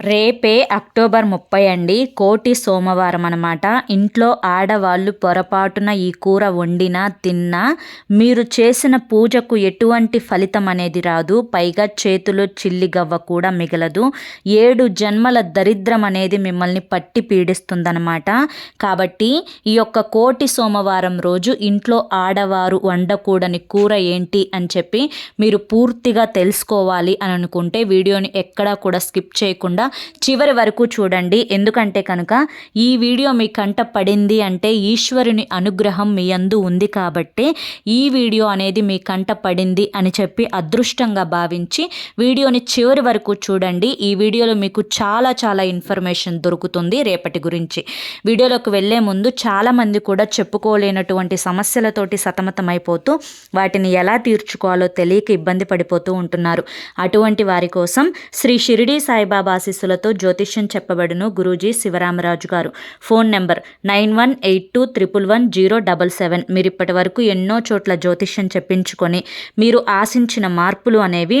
రేపే అక్టోబర్ ముప్పై అండి. కోటి సోమవారం అనమాట ఇంట్లో ఆడవాళ్ళు పొరపాటున ఈ కూర వండినా తిన్నా మీరు చేసిన పూజకు ఎటువంటి ఫలితం అనేది రాదు. పైగా చేతిలో చిల్లి గవ్వ కూడా మిగలదు. ఏడు జన్మల దరిద్రం అనేది మిమ్మల్ని పట్టి పీడిస్తుందనమాట కాబట్టి ఈ యొక్క కోటి సోమవారం రోజు ఇంట్లో ఆడవారు వండకూడని కూర ఏంటి అని చెప్పి మీరు పూర్తిగా తెలుసుకోవాలి అని అనుకుంటే వీడియోని ఎక్కడా కూడా స్కిప్ చేయకుండా చివరి వరకు చూడండి. ఎందుకంటే కనుక ఈ వీడియో మీ కంట పడింది అంటే ఈశ్వరుని అనుగ్రహం మీ అందు ఉంది కాబట్టి ఈ వీడియో అనేది మీ కంట పడింది అని చెప్పి అదృష్టంగా భావించి వీడియోని చివరి వరకు చూడండి. ఈ వీడియోలో మీకు చాలా చాలా ఇన్ఫర్మేషన్ దొరుకుతుంది రేపటి గురించి. వీడియోలోకి వెళ్ళే ముందు చాలామంది కూడా చెప్పుకోలేనటువంటి సమస్యలతోటి సతమతమైపోతూ వాటిని ఎలా తీర్చుకోవాలో తెలియక ఇబ్బంది పడిపోతూ ఉంటున్నారు. అటువంటి వారి కోసం శ్రీ షిరిడి సాయిబాబా ఆశీస్సులతో జ్యోతిష్యం చెప్పబడును గురూజీ శివరామరాజు గారు. Phone number nine one eight two triple one zero double seven. మీరు ఇప్పటి వరకు ఎన్నో చోట్ల జ్యోతిష్యం చెప్పించుకొని మీరు ఆశించిన మార్పులు అనేవి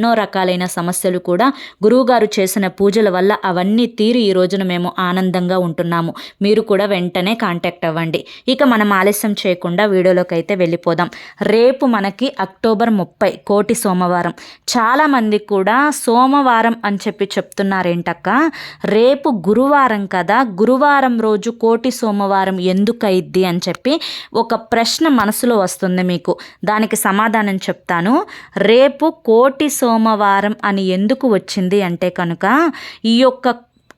ఎన్నో రకాలైన సమస్యలు కూడా గురువుగారు చేసిన పూజల వల్ల అవన్నీ తీరి ఈ రోజున మేము ఆనందంగా ఉంటున్నాము. మీరు కూడా వెంటనే కాంటాక్ట్ అవ్వండి. ఇక మనం ఆలస్యం చేయకుండా వీడియోలోకి అయితే వెళ్ళిపోదాం. రేపు మనకి అక్టోబర్ ముప్పై కోటి సోమవారం. చాలామంది కూడా సోమవారం అని చెప్పి చెప్తున్నారేంటక్క? రేపు గురువారం కదా గురువారం రోజు కోటి సోమవారం ఎందుకైద్ది అని చెప్పి ఒక ప్రశ్న మనసులో వస్తుంది మీకు. దానికి సమాధానం చెప్తాను. రేపు కోటి సో సోమవారం అని ఎందుకు వచ్చింది అంటే కనుక ఈ యొక్క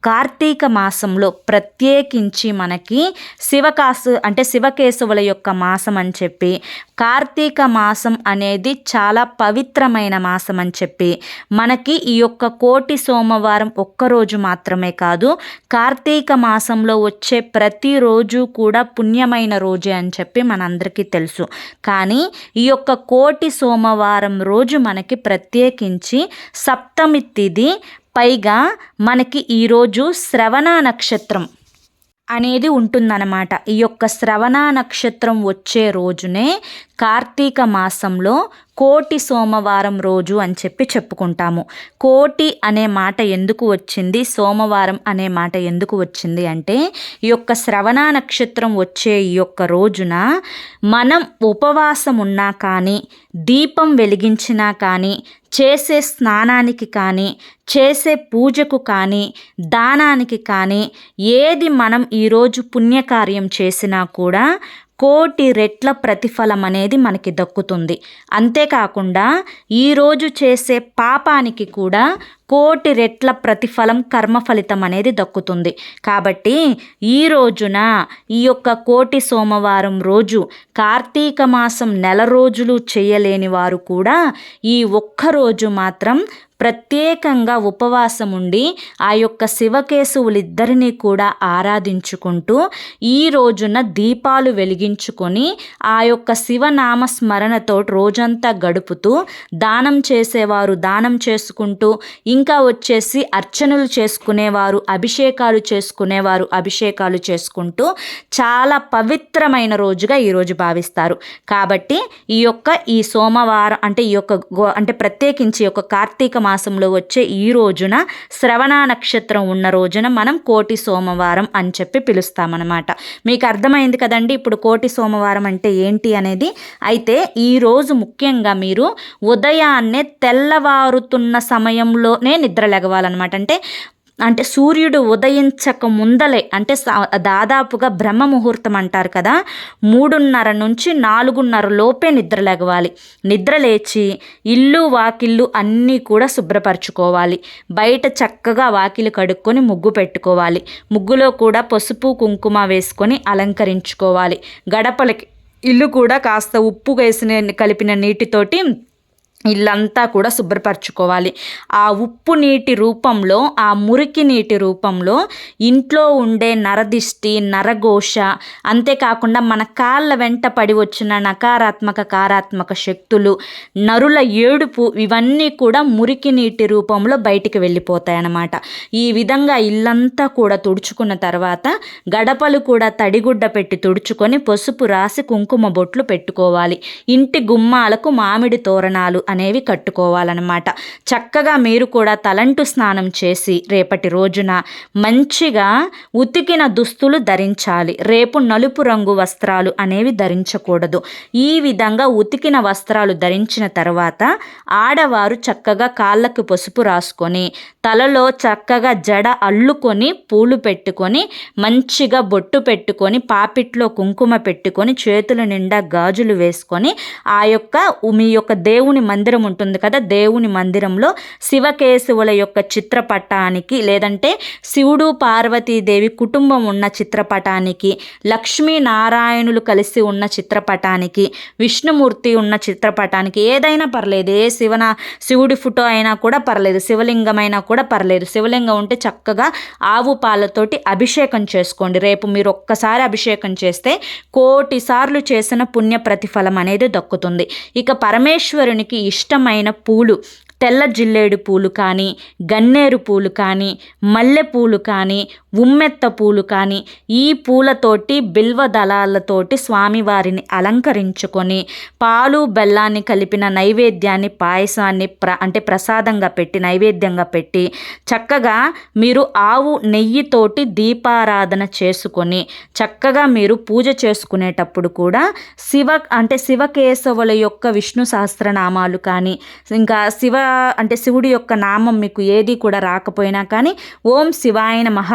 కార్తీక మాసంలో ప్రత్యేకించి మనకి శివకాసు అంటే శివకేశవుల యొక్క మాసం అని చెప్పి కార్తీక మాసం అనేది చాలా పవిత్రమైన మాసం అని చెప్పి మనకి ఈ యొక్క కోటి సోమవారం ఒక్కరోజు మాత్రమే కాదు కార్తీక మాసంలో వచ్చే ప్రతిరోజు కూడా పుణ్యమైన రోజే అని చెప్పి మనందరికీ తెలుసు. కానీ ఈ యొక్క కోటి సోమవారం రోజు మనకి ప్రత్యేకించి సప్తమి తిది పైగా మనకి ఈరోజు శ్రవణ నక్షత్రం అనేది ఉంటుందన్నమాట. ఈ యొక్క శ్రవణ నక్షత్రం వచ్చే రోజునే కార్తీక మాసంలో కోటి సోమవారం రోజు అని చెప్పి చెప్పుకుంటాము. కోటి అనే మాట ఎందుకు వచ్చింది? సోమవారం అనే మాట ఎందుకు వచ్చింది అంటే ఈ యొక్క శ్రవణ నక్షత్రం వచ్చే ఈ యొక్క రోజున మనం ఉపవాసం ఉన్నా కానీ దీపం వెలిగించినా కానీ చేసే స్నానానికి కానీ చేసే పూజకు కానీ దానానికి కానీ ఏది మనం ఈరోజు పుణ్యకార్యం చేసినా కూడా కోటి రెట్ల ప్రతిఫలం అనేది మనకి దక్కుతుంది. అంతేకాకుండా ఈరోజు చేసే పాపానికి కూడా కోటి రెట్ల ప్రతిఫలం కర్మ ఫలితం అనేది దక్కుతుంది. కాబట్టి ఈ రోజున ఈ యొక్క కోటి సోమవారం రోజు కార్తీక మాసం నెల రోజులు చేయలేని వారు కూడా ఈ ఒక్క రోజు మాత్రం ప్రత్యేకంగా ఉపవాసం ఉండి ఆ యొక్క శివకేశవులిద్దరినీ కూడా ఆరాధించుకుంటూ ఈ రోజున దీపాలు వెలిగించుకొని ఆ యొక్క శివనామ స్మరణతో రోజంతా గడుపుతూ దానం చేసేవారు దానం చేసుకుంటూ ఇంకా వచ్చేసి అర్చనలు చేసుకునేవారు అభిషేకాలు చేసుకునేవారు అభిషేకాలు చేసుకుంటూ చాలా పవిత్రమైన రోజుగా ఈరోజు భావిస్తారు. కాబట్టి ఈ యొక్క ఈ సోమవారం అంటే ఈ యొక్క అంటే ప్రత్యేకించి యొక్క కార్తీక మాసంలో వచ్చే ఈ రోజున శ్రవణ నక్షత్రం ఉన్న రోజున మనం కోటి సోమవారం అని చెప్పి పిలుస్తామన్నమాట. మీకు అర్థమైంది కదండి? ఇప్పుడు కోటి సోమవారం అంటే ఏంటి అనేది? అయితే ఈరోజు ముఖ్యంగా మీరు ఉదయాన్నే తెల్లవారుతున్న సమయంలోనే నిద్ర లెగవాలన్నమాట. అంటే అంటే సూర్యుడు ఉదయించక ముందలే అంటే దాదాపుగా బ్రహ్మ ముహూర్తం అంటారు కదా మూడున్నర నుంచి నాలుగున్నర లోపే నిద్ర లెగవాలి. నిద్ర లేచి ఇల్లు వాకిళ్ళు అన్నీ కూడా శుభ్రపరచుకోవాలి. బయట చక్కగా వాకిలు కడుక్కొని ముగ్గు పెట్టుకోవాలి. ముగ్గులో కూడా పసుపు కుంకుమ వేసుకొని అలంకరించుకోవాలి. గడపలకి ఇల్లు కూడా కాస్త ఉప్పు వేసిన కలిపిన నీటితోటి ఇల్లంతా కూడా శుభ్రపరచుకోవాలి. ఆ ఉప్పు నీటి రూపంలో ఆ మురికి నీటి రూపంలో ఇంట్లో ఉండే నరదిష్టి నరఘోష అంతేకాకుండా మన కాళ్ళ వెంట పడి వచ్చిన నకారాత్మక కారాత్మక శక్తులు నరుల ఏడుపు ఇవన్నీ కూడా మురికి నీటి రూపంలో బయటికి వెళ్ళిపోతాయి అన్నమాట ఈ విధంగా ఇల్లంతా కూడా తుడుచుకున్న తర్వాత గడపలు కూడా తడిగుడ్డ పెట్టి తుడుచుకొని పసుపు రాసి కుంకుమ బొట్లు పెట్టుకోవాలి. ఇంటి గుమ్మాలకు మామిడి తోరణాలు అనేవి కట్టుకోవాలన్నమాట. చక్కగా మీరు కూడా తలంటు స్నానం చేసి రేపటి రోజున మంచిగా ఉతికిన దుస్తులు ధరించాలి. రేపు నలుపు రంగు వస్త్రాలు అనేవి ధరించకూడదు. ఈ విధంగా ఉతికిన వస్త్రాలు ధరించిన తర్వాత ఆడవారు చక్కగా కాళ్ళకు పసుపు రాసుకొని తలలో చక్కగా జడ అల్లుకొని పూలు పెట్టుకొని మంచిగా బొట్టు పెట్టుకొని పాపిట్లో కుంకుమ పెట్టుకొని చేతుల నిండా గాజులు వేసుకొని ఆ యొక్క మీ యొక్క దేవుని మంది మందిరం ఉంటుంది కదా దేవుని మందిరంలో శివకేశవుల యొక్క చిత్రపటానికి లేదంటే శివుడు పార్వతీదేవి కుటుంబం ఉన్న చిత్రపటానికి లక్ష్మీనారాయణులు కలిసి ఉన్న చిత్రపటానికి విష్ణుమూర్తి ఉన్న చిత్రపటానికి ఏదైనా పర్లేదు. ఏ శివన శివుడి ఫోటో అయినా కూడా పర్లేదు. శివలింగం అయినా కూడా పర్లేదు. శివలింగం ఉంటే చక్కగా ఆవు పాలతోటి అభిషేకం చేసుకోండి. రేపు మీరు ఒక్కసారి అభిషేకం చేస్తే కోటి సార్లు చేసిన పుణ్య ప్రతిఫలం అనేది దక్కుతుంది. ఇక పరమేశ్వరునికి ఇష్టమైన పూలు తెల్ల జిల్లేడు పూలు కానీ గన్నేరు పూలు కానీ మల్లె పూలు కానీ ఉమ్మెత్త పూలు కానీ ఈ పూలతోటి బిల్వ దళాలతోటి స్వామివారిని అలంకరించుకొని పాలు బెల్లాన్ని కలిపిన నైవేద్యాన్ని పాయసాన్ని ప్ర అంటే ప్రసాదంగా పెట్టి నైవేద్యంగా పెట్టి చక్కగా మీరు ఆవు నెయ్యితోటి దీపారాధన చేసుకొని చక్కగా మీరు పూజ చేసుకునేటప్పుడు కూడా శివ అంటే శివకేశవుల యొక్క విష్ణు సహస్రనామాలు కానీ ఇంకా శివ అంటే శివుడి యొక్క నామం మీకు ఏది కూడా రాకపోయినా కానీ ఓం శివాయ మహ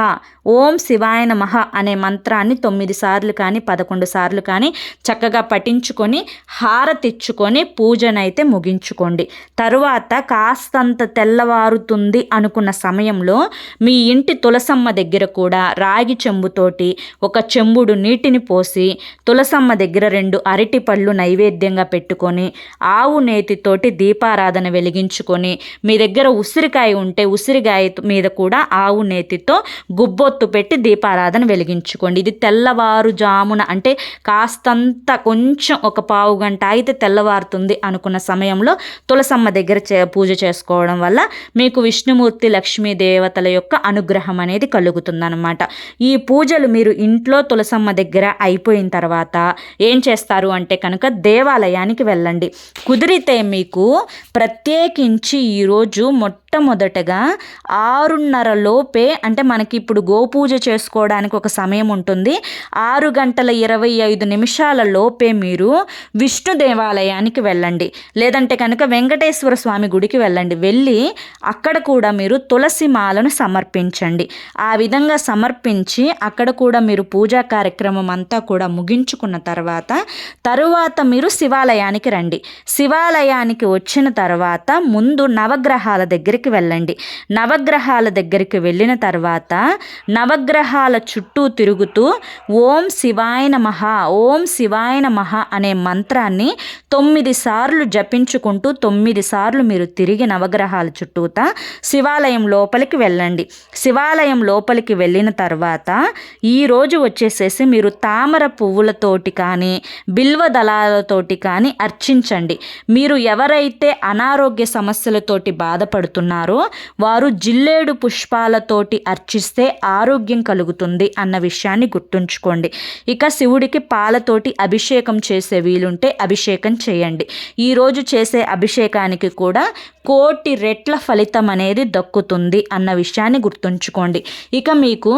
ఓం శివాయ మహ అనే మంత్రాన్ని తొమ్మిది సార్లు కానీ పదకొండు సార్లు కానీ చక్కగా పఠించుకొని హారతిచ్చుకొని పూజనైతే ముగించుకోండి. తరువాత కాస్తంత తెల్లవారుతుంది అనుకున్న సమయంలో మీ ఇంటి తులసమ్మ దగ్గర కూడా రాగి చెంబుతోటి ఒక చెంబుడు నీటిని పోసి తులసమ్మ దగ్గర రెండు అరటి పళ్ళు నైవేద్యంగా పెట్టుకొని ఆవు నేతితోటి దీపారాధన ఉంచుకొని మీ దగ్గర ఉసిరికాయ ఉంటే ఉసిరికాయ మీద కూడా ఆవు నేతితో గుబ్బొత్తు పెట్టి దీపారాధన వెలిగించుకోండి. ఇది తెల్లవారుజామున అంటే కాస్తంత కొంచెం ఒక పావు గంట అయితే తెల్లవారుతుంది అనుకున్న సమయంలో తులసమ్మ దగ్గర చే పూజ చేసుకోవడం వల్ల మీకు విష్ణుమూర్తి లక్ష్మీ దేవతల యొక్క అనుగ్రహం అనేది కలుగుతుందన్నమాట. ఈ పూజలు మీరు ఇంట్లో తులసమ్మ దగ్గర అయిపోయిన తర్వాత ఏం చేస్తారు అంటే కనుక దేవాలయానికి వెళ్ళండి. కుదిరితే మీకు నుంచి ఈరోజు మొట్టమొదటగా ఆరున్నర లోపే అంటే మనకి ఇప్పుడు గోపూజ చేసుకోవడానికి ఒక సమయం ఉంటుంది. ఆరు గంటల ఇరవై ఐదు నిమిషాల లోపే మీరు విష్ణు దేవాలయానికి వెళ్ళండి. లేదంటే కనుక వెంకటేశ్వర స్వామి గుడికి వెళ్ళండి. వెళ్ళి అక్కడ కూడా మీరు తులసి మాలను సమర్పించండి. ఆ విధంగా సమర్పించి అక్కడ కూడా మీరు పూజా కార్యక్రమం అంతా కూడా ముగించుకున్న తర్వాత తరువాత మీరు శివాలయానికి రండి. శివాలయానికి వచ్చిన తర్వాత ముందు నవగ్రహాల దగ్గరికి వెళ్ళండి. నవగ్రహాల దగ్గరికి వెళ్ళిన తర్వాత నవగ్రహాల చుట్టూ తిరుగుతూ ఓం శివాయ నమః ఓం శివాయ నమః అనే మంత్రాన్ని తొమ్మిది సార్లు జపించుకుంటూ తొమ్మిది సార్లు మీరు తిరిగి నవగ్రహాల చుట్టూత శివాలయం లోపలికి వెళ్ళండి. శివాలయం లోపలికి వెళ్ళిన తర్వాత ఈరోజు వచ్చేసేసి మీరు తామర పువ్వులతోటి కానీ బిల్వ దళాలతోటి కానీ అర్చించండి. మీరు ఎవరైతే అనారోగ్య సమస్యలతోటి బాధపడుతున్నారో. వారు జిల్లేడు పుష్పాలతోటి అర్చిస్తే ఆరోగ్యం కలుగుతుంది అన్న విషయాన్ని గుర్తుంచుకోండి. ఇక శివుడికి పాలతోటి అభిషేకం చేసే వీలుంటే అభిషేకం చేయండి. ఈరోజు చేసే అభిషేకానికి కూడా కోటి రెట్ల ఫలితం అనేది దక్కుతుంది అన్న విషయాన్ని గుర్తుంచుకోండి. ఇక మీకు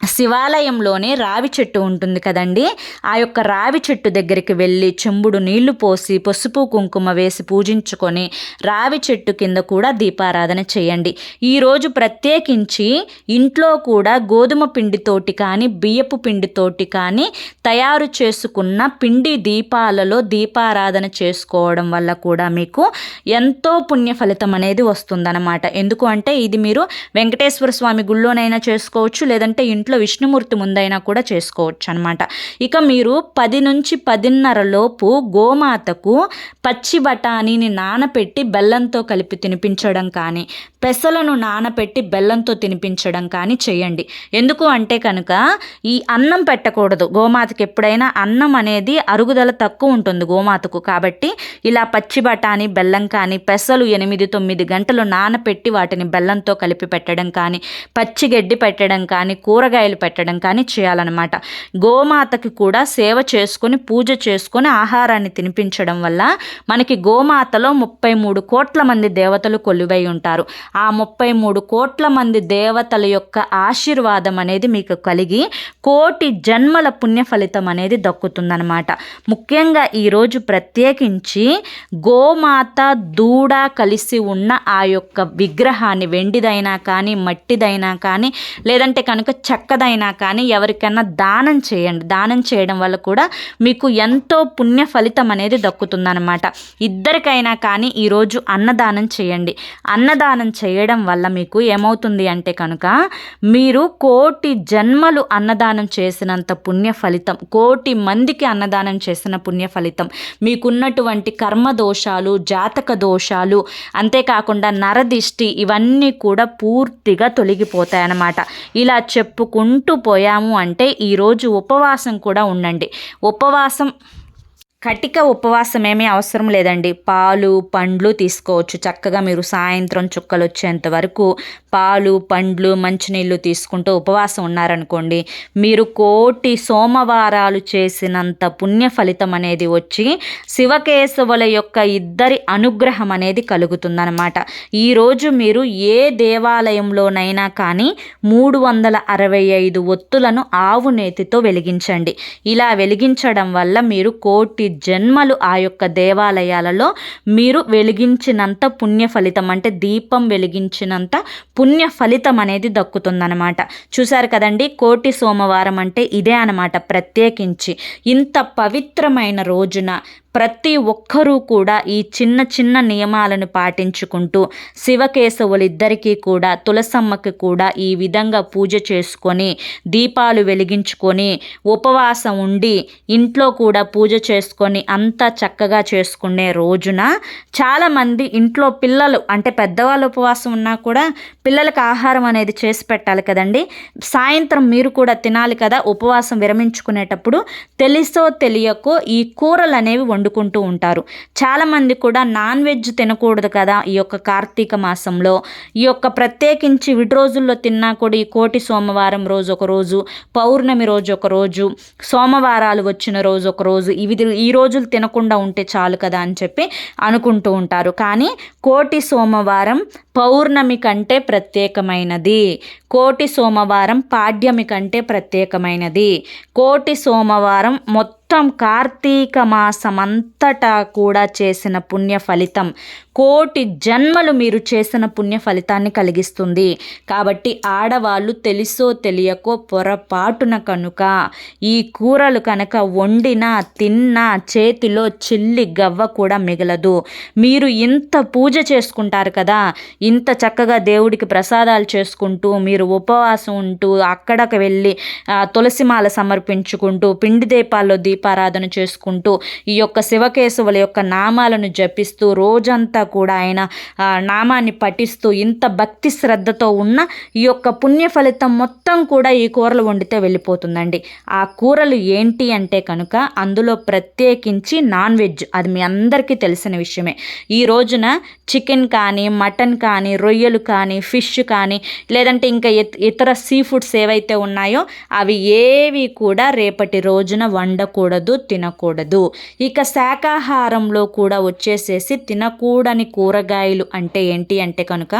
శివాలయంలోనే రావి చెట్టు ఉంటుంది కదండి. ఆ యొక్క రావి చెట్టు దగ్గరికి వెళ్ళి చెంబుడు నీళ్ళు పోసి పసుపు కుంకుమ వేసి పూజించుకొని రావి చెట్టు కింద కూడా దీపారాధన చేయండి. ఈరోజు ప్రత్యేకించి ఇంట్లో కూడా గోధుమ పిండితోటి కానీ బియ్యపు పిండితోటి కానీ తయారు చేసుకున్న పిండి దీపాలలో దీపారాధన చేసుకోవడం వల్ల కూడా మీకు ఎంతో పుణ్య ఫలితం అనేది వస్తుందన్నమాట. ఎందుకు అంటే ఇది మీరు వెంకటేశ్వర స్వామి గుళ్ళోనైనా చేసుకోవచ్చు లేదంటే ఇంట్లో విష్ణుమూర్తి ముందైనా కూడా చేసుకోవచ్చు అనమాట ఇక మీరు పది నుంచి పదిన్నర లోపు గోమాతకు పచ్చి బఠానీని నానపెట్టి బెల్లంతో కలిపి తినిపించడం కానీ పెసలను నానపెట్టి బెల్లంతో తినిపించడం కానీ చేయండి. ఎందుకు అంటే కనుక ఈ అన్నం పెట్టకూడదు. గోమాతకి ఎప్పుడైనా అన్నం అనేది అరుగుదల తక్కువ ఉంటుంది గోమాతకు. కాబట్టి ఇలా పచ్చి బఠానీ బెల్లం కానీ పెసలు ఎనిమిది తొమ్మిది గంటలు నానపెట్టి వాటిని బెల్లంతో కలిపి పెట్టడం కానీ పచ్చి గడ్డి పెట్టడం కానీ కూరగాయలు పెట్టడం కానీ చేయాలన్నమాట. గోమాతకి కూడా సేవ చేసుకొని పూజ చేసుకొని ఆహారాన్ని తినిపించడం వల్ల మనకి గోమాతలో ముప్పై మూడు కోట్ల మంది దేవతలు కొలువై ఉంటారు. ఆ ముప్పై మూడు కోట్ల మంది దేవతల యొక్క ఆశీర్వాదం అనేది మీకు కలిగి కోటి జన్మల పుణ్య ఫలితం అనేది దక్కుతుందనమాట ముఖ్యంగా ఈరోజు ప్రత్యేకించి గోమాత దూడ కలిసి ఉన్న ఆ యొక్క విగ్రహాన్ని వెండిదైనా కానీ మట్టిదైనా కానీ లేదంటే కనుక చెక్కదైనా కానీ ఎవరికైనా దానం చేయండి. దానం చేయడం వల్ల కూడా మీకు ఎంతో పుణ్య ఫలితం అనేది దక్కుతుందనమాట ఇద్దరికైనా కానీ ఈరోజు అన్నదానం చేయండి. అన్నదానం చేయడం వల్ల మీకు ఏమవుతుంది అంటే కనుక మీరు కోటి జన్మలు అన్నదానం చేసినంత పుణ్య ఫలితం కోటి మందికి అన్నదానం చేసిన పుణ్య ఫలితం మీకున్నటువంటి కర్మ దోషాలు జాతక దోషాలు అంతేకాకుండా నరదిష్టి ఇవన్నీ కూడా పూర్తిగా తొలగిపోతాయి అన్నమాట ఇలా చెప్పుకుంటూ పోయాము అంటే ఈరోజు ఉపవాసం కూడా ఉండండి. ఉపవాసం కటిక ఉపవాసం ఏమీ అవసరం లేదండి. పాలు పండ్లు తీసుకోవచ్చు. చక్కగా మీరు సాయంత్రం చుక్కలు వచ్చేంత వరకు పాలు పండ్లు మంచినీళ్ళు తీసుకుంటూ ఉపవాసం ఉన్నారనుకోండి మీరు కోటి సోమవారాలు చేసినంత పుణ్య ఫలితం అనేది వచ్చి శివకేశవుల యొక్క ఇద్దరి అనుగ్రహం అనేది కలుగుతుందనమాట ఈరోజు మీరు ఏ దేవాలయంలోనైనా కానీ మూడు వందల అరవై ఐదు ఒత్తులను ఆవు నేతితో వెలిగించండి. ఇలా వెలిగించడం వల్ల మీరు కోటి జన్మలు ఆ యొక్క దేవాలయాలలో మీరు వెలిగించినంత పుణ్య ఫలితం అంటే దీపం వెలిగించినంత పుణ్య ఫలితం అనేది దక్కుతుందనమాట చూశారు కదండి కోటి సోమవారం అంటే ఇదే అనమాట ప్రత్యేకించి. ఇంత పవిత్రమైన రోజున ప్రతి ఒక్కరూ కూడా ఈ చిన్న చిన్న నియమాలను పాటించుకుంటూ శివకేశవులిద్దరికీ కూడా తులసమ్మకి కూడా ఈ విధంగా పూజ చేసుకొని దీపాలు వెలిగించుకొని ఉపవాసం ఉండి ఇంట్లో కూడా పూజ చేసుకొని అంతా చక్కగా చేసుకునే రోజున చాలామంది ఇంట్లో పిల్లలు అంటే పెద్దవాళ్ళు ఉపవాసం ఉన్నా కూడా పిల్లలకు ఆహారం అనేది చేసి పెట్టాలి కదండి. సాయంత్రం మీరు కూడా తినాలి కదా ఉపవాసం విరమించుకునేటప్పుడు. తెలుసో తెలియకో ఈ కూరలు అనేవి వండుకుంటూ ఉంటారు. చాలామంది కూడా నాన్ వెజ్ తినకూడదు కదా ఈ యొక్క కార్తీక మాసంలో. ఈ యొక్క ప్రత్యేకించి విడి రోజుల్లో తిన్నా కూడా ఈ కోటి సోమవారం రోజు ఒక రోజు పౌర్ణమి రోజు ఒక రోజు సోమవారాలు వచ్చిన రోజు ఒక రోజు ఇవి ఈ రోజులు తినకుండా ఉంటే చాలు కదా అని చెప్పి అనుకుంటూ ఉంటారు. కానీ కోటి సోమవారం పౌర్ణమి కంటే ప్రత్యేకమైనది. కోటి సోమవారం పాడ్యమి కంటే ప్రత్యేకమైనది. కోటి సోమవారం మొత్తం మొత్తం కార్తీక మాసమంతటా అంతటా కూడా చేసిన పుణ్య ఫలితం. కోటి జన్మలు మీరు చేసిన పుణ్య ఫలితాన్ని కలిగిస్తుంది. కాబట్టి ఆడవాళ్ళు తెలుసో తెలియకో పొరపాటున కనుక ఈ కూరలు కనుక వండినా తిన్నా చేతిలో చిల్లి గవ్వ కూడా మిగలదు. మీరు ఇంత పూజ చేసుకుంటారు కదా ఇంత చక్కగా దేవుడికి ప్రసాదాలు చేసుకుంటూ మీరు ఉపవాసం ఉంటూ అక్కడకు వెళ్ళి తులసిమాల సమర్పించుకుంటూ పిండి దీపాల్లో దీపారాధన చేసుకుంటూ ఈ యొక్క శివకేశవుల యొక్క నామాలను జపిస్తూ రోజంతా కూడా ఆయన నామాన్ని పఠిస్తూ ఇంత భక్తి శ్రద్ధతో ఉన్న ఈ యొక్క పుణ్య ఫలితం మొత్తం కూడా ఈ కూరలు వండితే వెళ్ళిపోతుందండి. ఆ కూరలు ఏంటి అంటే కనుక అందులో ప్రత్యేకించి నాన్ వెజ్ అది మీ అందరికీ తెలిసిన విషయమే. ఈ రోజున చికెన్ కానీ మటన్ కానీ రొయ్యలు కానీ ఫిష్ కానీ లేదంటే ఇంకా ఇతర సీ ఫుడ్స్ ఏవైతే ఉన్నాయో అవి ఏవి కూడా రేపటి రోజున వండకూడదు. తినకూడదు ఇక శాకాహారంలో కూడా వచ్చేసేసి తినకూడని కూరగాయలు అంటే ఏంటి అంటే కనుక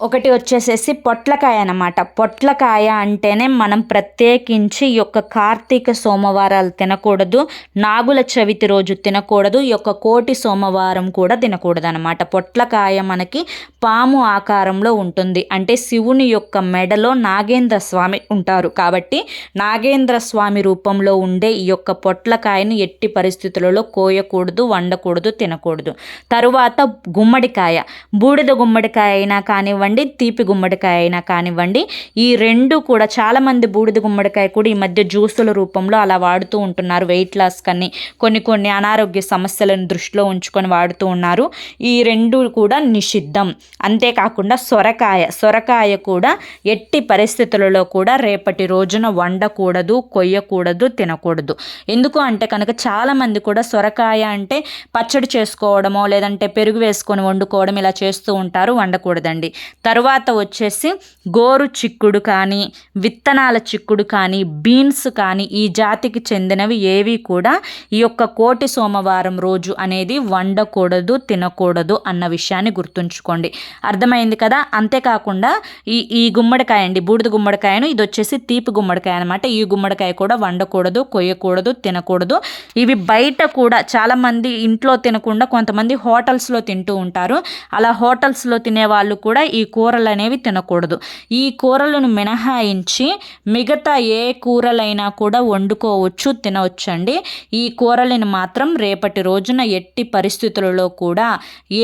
ఒకటి వచ్చేసేసి పొట్లకాయ అనమాట పొట్లకాయ అంటేనే మనం ప్రత్యేకించి ఈ యొక్క కార్తీక సోమవారాలు తినకూడదు నాగుల చవితి రోజు తినకూడదు ఈ యొక్క కోటి సోమవారం కూడా తినకూడదు అనమాట పొట్లకాయ మనకి పాము ఆకారంలో ఉంటుంది. అంటే శివుని యొక్క మెడలో నాగేంద్ర స్వామి ఉంటారు. కాబట్టి నాగేంద్ర స్వామి రూపంలో ఉండే ఈ యొక్క పొట్లకాయను ఎట్టి పరిస్థితులలో కోయకూడదు వండకూడదు తినకూడదు. తరువాత గుమ్మడికాయ. బూడిద గుమ్మడికాయ అయినా కానివ్వండి కానివ్వండి తీపి గుమ్మడికాయ అయినా కానివ్వండి ఈ రెండు కూడా చాలామంది బూడిద గుమ్మడికాయ కూడా ఈ మధ్య జ్యూసుల రూపంలో అలా వాడుతూ ఉంటున్నారు. వెయిట్ లాస్ కని కొన్ని కొన్ని అనారోగ్య సమస్యలను దృష్టిలో ఉంచుకొని వాడుతూ ఉన్నారు. ఈ రెండు కూడా నిషిద్ధం. అంతేకాకుండా సొరకాయ సొరకాయ కూడా ఎట్టి పరిస్థితులలో కూడా రేపటి రోజున వండకూడదు కొయ్యకూడదు తినకూడదు. ఎందుకు అంటే కనుక చాలామంది కూడా సొరకాయ అంటే పచ్చడి చేసుకోవడమో లేదంటే పెరుగు వేసుకొని వండుకోవడం ఇలా చేస్తూ ఉంటారు వండకూడదండి. తర్వాత వచ్చేసి గోరు చిక్కుడు కానీ విత్తనాల చిక్కుడు కానీ బీన్స్ కానీ ఈ జాతికి చెందినవి ఏవి కూడా ఈ యొక్క కోటి సోమవారం రోజు అనేది వండకూడదు తినకూడదు అన్న విషయాన్ని గుర్తుంచుకోండి. అర్థమైంది కదా? అంతేకాకుండా ఈ ఈ గుమ్మడికాయ అండి బూడిద గుమ్మడికాయను ఇది వచ్చేసి తీపి గుమ్మడికాయ అనమాట ఈ గుమ్మడికాయ కూడా వండకూడదు కొయ్యకూడదు తినకూడదు. ఇవి బయట కూడా చాలామంది ఇంట్లో తినకుండా కొంతమంది హోటల్స్లో తింటూ ఉంటారు. అలా హోటల్స్లో తినే వాళ్ళు కూడా ఈ కూరలు అనేవి తినకూడదు. ఈ కూరలను మినహాయించి మిగతా ఏ కూరలైనా కూడా వండుకోవచ్చు తినవచ్చండి. ఈ కూరలను మాత్రం రేపటి రోజున ఎట్టి పరిస్థితులలో కూడా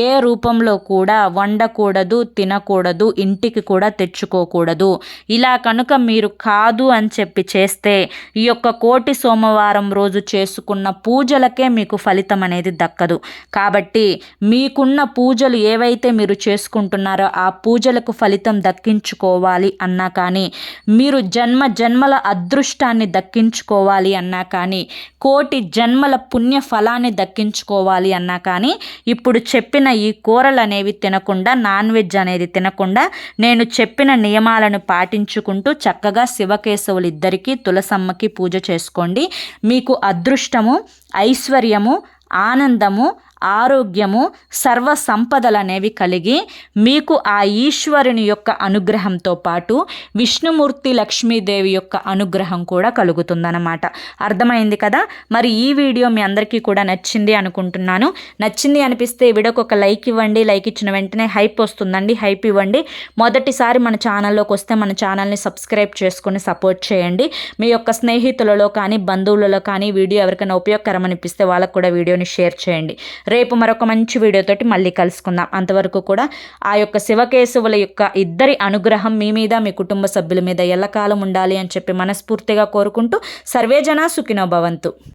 ఏ రూపంలో కూడా వండకూడదు తినకూడదు ఇంటికి కూడా తెచ్చుకోకూడదు. ఇలా కనుక మీరు కాదు అని చెప్పి చేస్తే ఈ యొక్క కోటి సోమవారం రోజు చేసుకున్న పూజలకే మీకు ఫలితం అనేది దక్కదు. కాబట్టి మీకున్న పూజలు ఏవైతే మీరు చేసుకుంటున్నారో ఆ పూజ పూజలకు ఫలితం దక్కించుకోవాలి అన్నా కానీ మీరు జన్మ జన్మల అదృష్టాన్ని దక్కించుకోవాలి అన్నా కానీ కోటి జన్మల పుణ్య ఫలాన్ని దక్కించుకోవాలి అన్నా కానీ ఇప్పుడు చెప్పిన ఈ కూరలు అనేవి తినకుండా నాన్ వెజ్ అనేది తినకుండా నేను చెప్పిన నియమాలను పాటించుకుంటూ చక్కగా శివకేశవులు ఇద్దరికీ తులసమ్మకి పూజ చేసుకోండి. మీకు అదృష్టము ఐశ్వర్యము ఆనందము ఆరోగ్యము సర్వ సంపదలు అనేవి కలిగి మీకు ఆ ఈశ్వరుని యొక్క అనుగ్రహంతో పాటు విష్ణుమూర్తి లక్ష్మీదేవి యొక్క అనుగ్రహం కూడా కలుగుతుందన్నమాట. అర్థమైంది కదా? మరి ఈ వీడియో మీ అందరికీ కూడా నచ్చింది అనుకుంటున్నాను. నచ్చింది అనిపిస్తే ఈ వీడియోకి ఒక లైక్ ఇవ్వండి. లైక్ ఇచ్చిన వెంటనే హైప్ వస్తుందండి. హైప్ ఇవ్వండి. మొదటిసారి మన ఛానల్లోకి వస్తే మన ఛానల్ని సబ్స్క్రైబ్ చేసుకొని సపోర్ట్ చేయండి. మీ యొక్క స్నేహితులలో కానీ బంధువులలో కానీ వీడియో ఎవరికైనా ఉపయోగకరం అనిపిస్తే వాళ్ళకు కూడా వీడియోని షేర్ చేయండి. రేపు మరొక మంచి వీడియోతోటి మళ్ళీ కలుసుకుందాం. అంతవరకు కూడా ఆ యొక్క శివకేశవుల యొక్క ఇద్దరి అనుగ్రహం మీ మీద మీ కుటుంబ సభ్యుల మీద ఎల్లకాలం ఉండాలి అని చెప్పి మనస్ఫూర్తిగా కోరుకుంటూ సర్వేజన సుఖినో భవంతు.